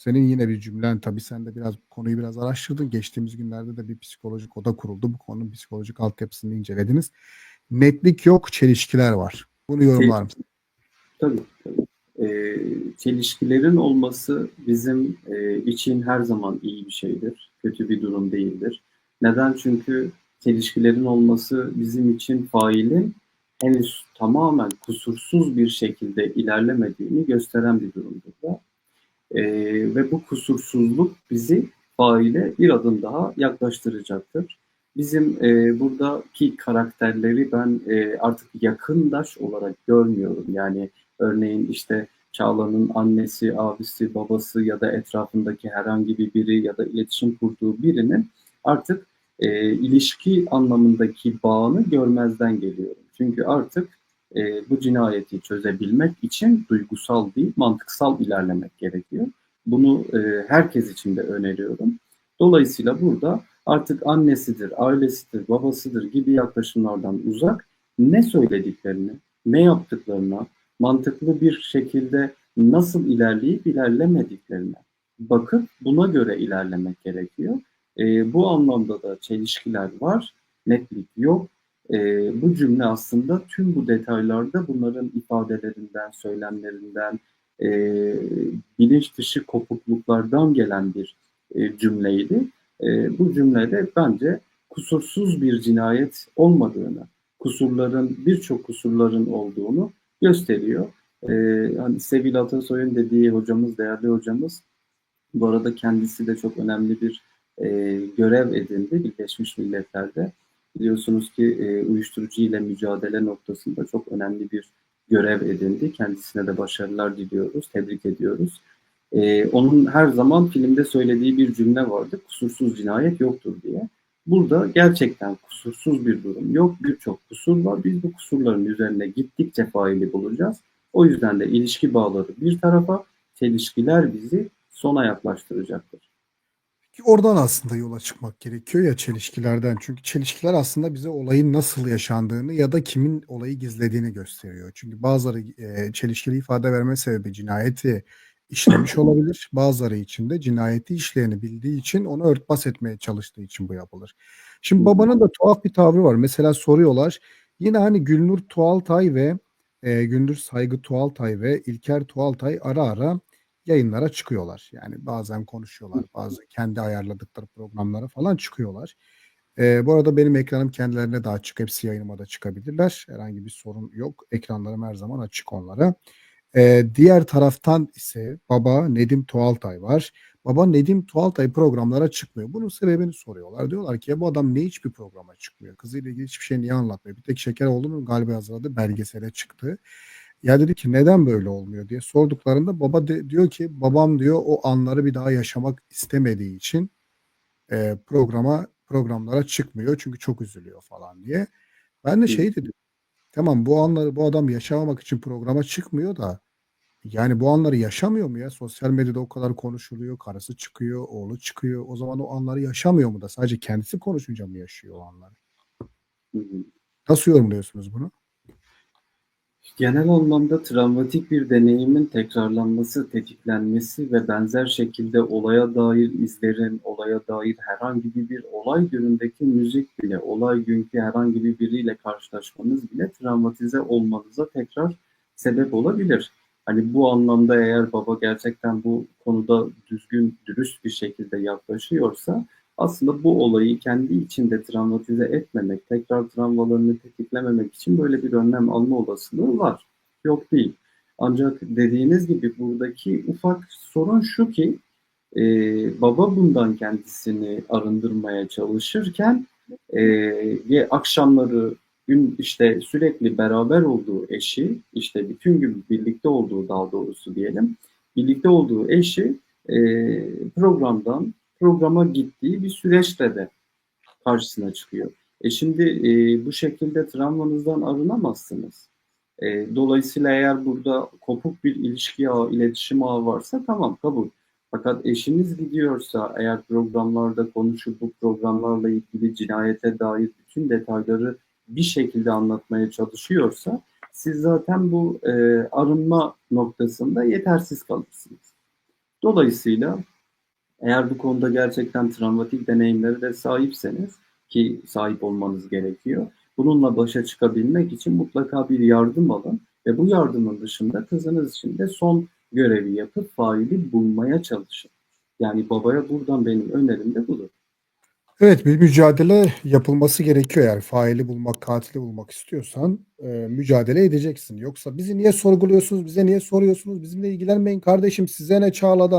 senin yine bir cümlen tabii sen de biraz konuyu biraz araştırdın. Geçtiğimiz günlerde de bir psikolojik oda kuruldu. Bu konunun psikolojik altyapısını incelediniz. Netlik yok, çelişkiler var. Bunu yorumlar mısın? Tabii. tabii. Ee, çelişkilerin olması bizim e, için her zaman iyi bir şeydir. Kötü bir durum değildir. Neden? Çünkü çelişkilerin olması bizim için failin henüz tamamen kusursuz bir şekilde ilerlemediğini gösteren bir durumdur da. Ee, ve bu kusursuzluk bizi faile bir adım daha yaklaştıracaktır. Bizim e, buradaki karakterleri ben e, artık yakındaş olarak görmüyorum. Yani örneğin işte Çağla'nın annesi, abisi, babası ya da etrafındaki herhangi bir biri ya da iletişim kurduğu birinin artık e, ilişki anlamındaki bağını görmezden geliyorum. Çünkü artık e, bu cinayeti çözebilmek için duygusal değil, mantıksal ilerlemek gerekiyor. Bunu e, herkes için de öneriyorum. Dolayısıyla burada artık annesidir, ailesidir, babasıdır gibi yaklaşımlardan uzak ne söylediklerini, ne yaptıklarına, mantıklı bir şekilde nasıl ilerleyip ilerlemediklerine bakıp buna göre ilerlemek gerekiyor. E, bu anlamda da çelişkiler var, netlik yok. E, bu cümle aslında tüm bu detaylarda bunların ifadelerinden, söylemlerinden, e, bilinç dışı kopukluklardan gelen bir e, cümleydi. E, bu cümlede bence kusursuz bir cinayet olmadığını, kusurların birçok kusurların olduğunu gösteriyor. E, hani Sevil Atasoy'un dediği hocamız, değerli hocamız, bu arada kendisi de çok önemli bir e, görev edindi Birleşmiş Milletler'de. Biliyorsunuz ki e, uyuşturucu ile mücadele noktasında çok önemli bir görev edindi. Kendisine de başarılar diliyoruz, tebrik ediyoruz. E, onun her zaman filmde söylediği bir cümle vardı, kusursuz cinayet yoktur diye. Burada gerçekten kusursuz bir durum yok, birçok kusur var. Biz bu kusurların üzerine gittikçe faili bulacağız. O yüzden de ilişki bağları bir tarafa, çelişkiler bizi sona yaklaştıracaktır. Oradan aslında yola çıkmak gerekiyor ya çelişkilerden. Çünkü çelişkiler aslında bize olayın nasıl yaşandığını ya da kimin olayı gizlediğini gösteriyor. Çünkü bazıları e, çelişkili ifade verme sebebi cinayeti işlemiş olabilir. Bazıları için de cinayeti işleyeni bildiği için onu örtbas etmeye çalıştığı için bu yapılır. Şimdi babanın da tuhaf bir tavrı var. Mesela soruyorlar. Yine hani Gülnur Tuğaltay ve e, Gündüz Saygı Tuğaltay ve İlker Tuğaltay ara ara yayınlara çıkıyorlar. Yani bazen konuşuyorlar, bazı kendi ayarladıkları programlara falan çıkıyorlar. Ee, bu arada benim ekranım kendilerine de açık. Hepsi yayınıma da çıkabilirler. Herhangi bir sorun yok. Ekranlarım her zaman açık onlara. Ee, diğer taraftan ise baba Nedim Tuğaltay var. Baba Nedim Tuğaltay programlara çıkmıyor. Bunun sebebini soruyorlar. Diyorlar ki ya bu adam ne hiçbir programa çıkmıyor? Kızıyla ilgili hiçbir şey niye anlatmıyor? Bir tek şeker oldu mu galiba hazırladı belgesele çıktı. Ya dedi ki neden böyle olmuyor diye sorduklarında baba de, diyor ki babam diyor o anları bir daha yaşamak istemediği için e, programa programlara çıkmıyor çünkü çok üzülüyor falan diye. Ben de şey dedim. Tamam bu anları bu adam yaşamamak için programa çıkmıyor da yani bu anları yaşamıyor mu ya? Sosyal medyada o kadar konuşuluyor. Karısı çıkıyor, oğlu çıkıyor. O zaman o anları yaşamıyor mu da? Sadece kendisi konuşunca mı yaşıyor o anları? Nasıl yorumluyorsunuz bunu? Genel anlamda travmatik bir deneyimin tekrarlanması, tetiklenmesi ve benzer şekilde olaya dair izlerin, olaya dair herhangi bir olay günündeki müzik bile, olay günkü herhangi bir biriyle karşılaşmanız bile travmatize olmanıza tekrar sebep olabilir. Hani bu anlamda eğer baba gerçekten bu konuda düzgün, dürüst bir şekilde yaklaşıyorsa aslında bu olayı kendi içinde travmatize etmemek, tekrar travmalarını tetiklememek için böyle bir önlem alma olasılığı var. Yok değil. Ancak dediğiniz gibi buradaki ufak sorun şu ki e, baba bundan kendisini arındırmaya çalışırken e, akşamları gün işte sürekli beraber olduğu eşi, işte bütün gün birlikte olduğu daha doğrusu diyelim, birlikte olduğu eşi e, programdan programa gittiği bir süreçte de karşısına çıkıyor. E şimdi e, bu şekilde travmanızdan arınamazsınız. E, dolayısıyla eğer burada kopuk bir ilişki ağı, iletişim ağı varsa tamam kabul. Fakat eşiniz gidiyorsa eğer programlarda konuşup bu programlarla ilgili cinayete dair bütün detayları bir şekilde anlatmaya çalışıyorsa siz zaten bu e, arınma noktasında yetersiz kalırsınız. Dolayısıyla eğer bu konuda gerçekten travmatik deneyimlere de sahipseniz ki sahip olmanız gerekiyor. Bununla başa çıkabilmek için mutlaka bir yardım alın ve bu yardımın dışında kızınız için de son görevi yapıp faili bulmaya çalışın. Yani babaya buradan benim önerim de budur. Evet, bir mücadele yapılması gerekiyor yani faili bulmak, katili bulmak istiyorsan e, mücadele edeceksin. Yoksa bizi niye sorguluyorsunuz, bize niye soruyorsunuz, bizimle ilgilenmeyin kardeşim size ne Çağla'dan